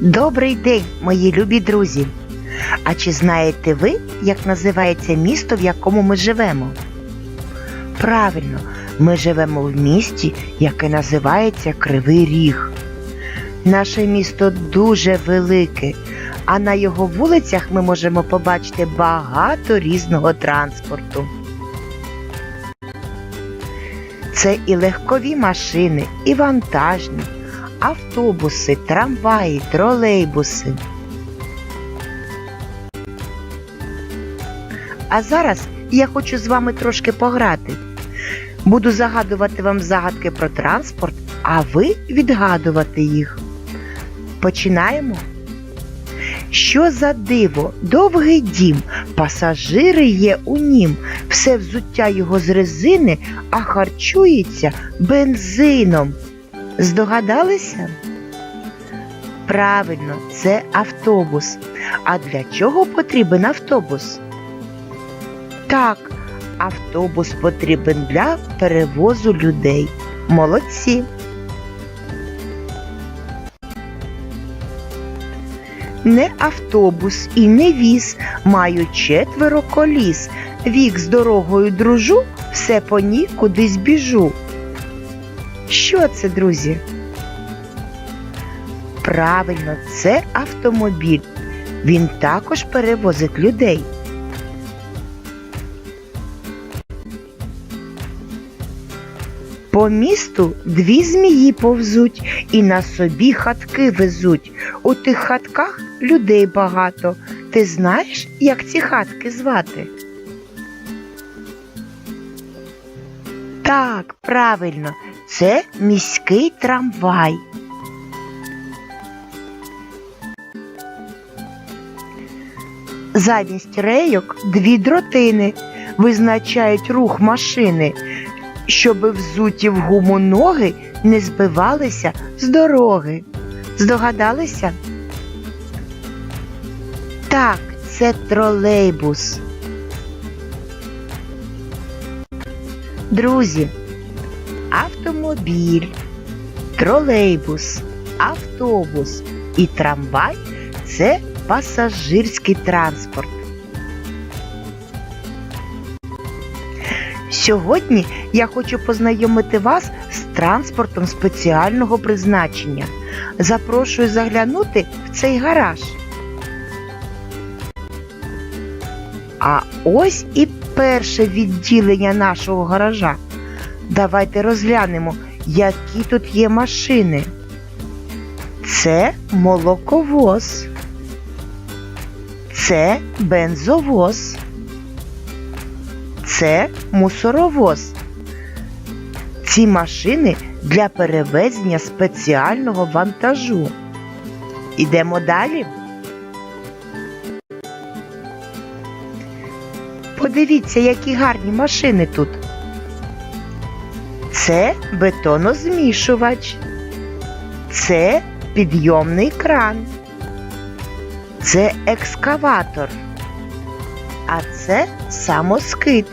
Добрий день, мої любі друзі! А чи знаєте ви, як називається місто, в якому ми живемо? Правильно, ми живемо в місті, яке називається Кривий Ріг. Наше місто дуже велике, а на його вулицях ми можемо побачити багато різного транспорту. Це і легкові машини, і вантажні, автобуси, трамваї, тролейбуси. А зараз я хочу з вами трошки пограти. Буду загадувати вам загадки про транспорт, а ви відгадувати їх. Починаємо. Що за диво, довгий дім, пасажири є у нім, все взуття його з резини, а харчується бензином. Здогадалися? Правильно, це автобус. А для чого потрібен автобус? Так, автобус потрібен для перевозу людей. Молодці. Не автобус і не віз, маю четверо коліс. Вік з дорогою дружу, все по ній кудись біжу. Що це, друзі? Правильно, це автомобіль. Він також перевозить людей. По місту дві змії повзуть і на собі хатки везуть. У тих хатках людей багато. Ти знаєш, як ці хатки звати? Так, правильно, це міський трамвай. Замість рейок дві дротини визначають рух машини, щоб взуті в гуму ноги не збивалися з дороги. Здогадалися? Так, це тролейбус. Друзі, автомобіль, тролейбус, автобус і трамвай це пасажирський транспорт. Сьогодні я хочу познайомити вас з транспортом спеціального призначення. Запрошую заглянути в цей гараж. А ось і перше відділення нашого гаража. Давайте розглянемо, які тут є машини. Це молоковоз. Це бензовоз. Це мусоровоз. Ці машини для перевезення спеціального вантажу. Ідемо далі. Подивіться, які гарні машини тут. Це бетонозмішувач. Це підйомний кран. Це екскаватор. А це самоскид.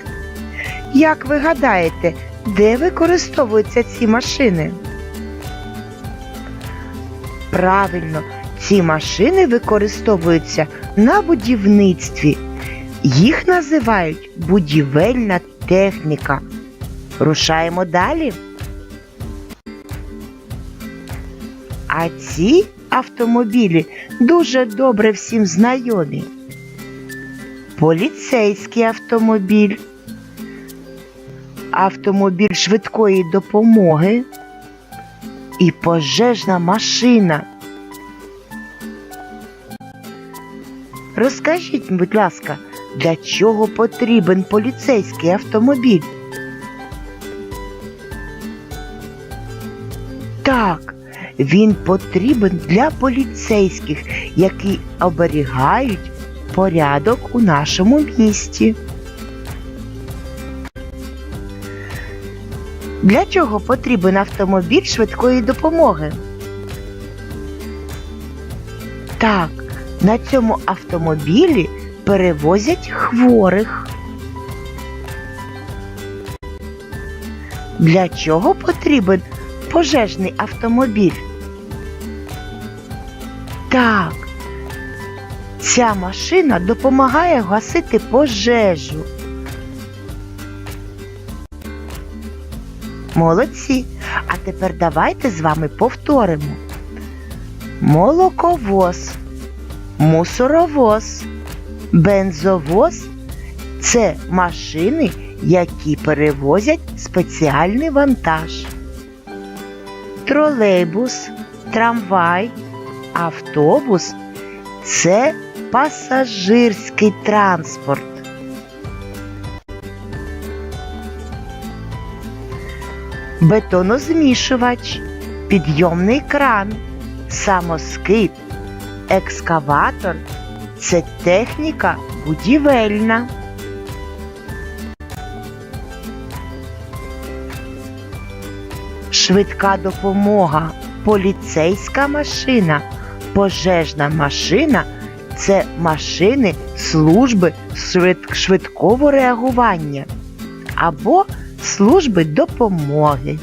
Як ви гадаєте, де використовуються ці машини? Правильно, ці машини використовуються на будівництві. Їх називають будівельна техніка. Рушаємо далі. А ці автомобілі дуже добре всім знайомі. Поліцейський автомобіль, автомобіль швидкої допомоги і пожежна машина. Розкажіть, будь ласка, для чого потрібен поліцейський автомобіль? Так, він потрібен для поліцейських, які оберігають порядок у нашому місті. Для чого потрібен автомобіль швидкої допомоги? Так, на цьому автомобілі перевозять хворих. Для чого потрібен пожежний автомобіль? Так, ця машина допомагає гасити пожежу. Молодці. А тепер давайте з вами повторимо. Молоковоз, мусоровоз, бензовоз це машини, які перевозять спеціальний вантаж. Тролейбус, трамвай, автобус це пасажирський транспорт. Бетонозмішувач, підйомний кран, самоскид, екскаватор це техніка будівельна. Швидка допомога, поліцейська машина, пожежна машина це машини служби швидкого реагування або служби допомоги.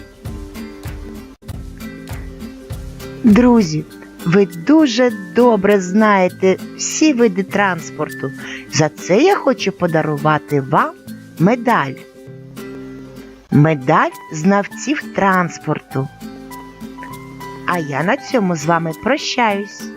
Друзі, ви дуже добре знаєте всі види транспорту. За це я хочу подарувати вам медаль. Медаль знавців транспорту. А я на цьому з вами прощаюсь.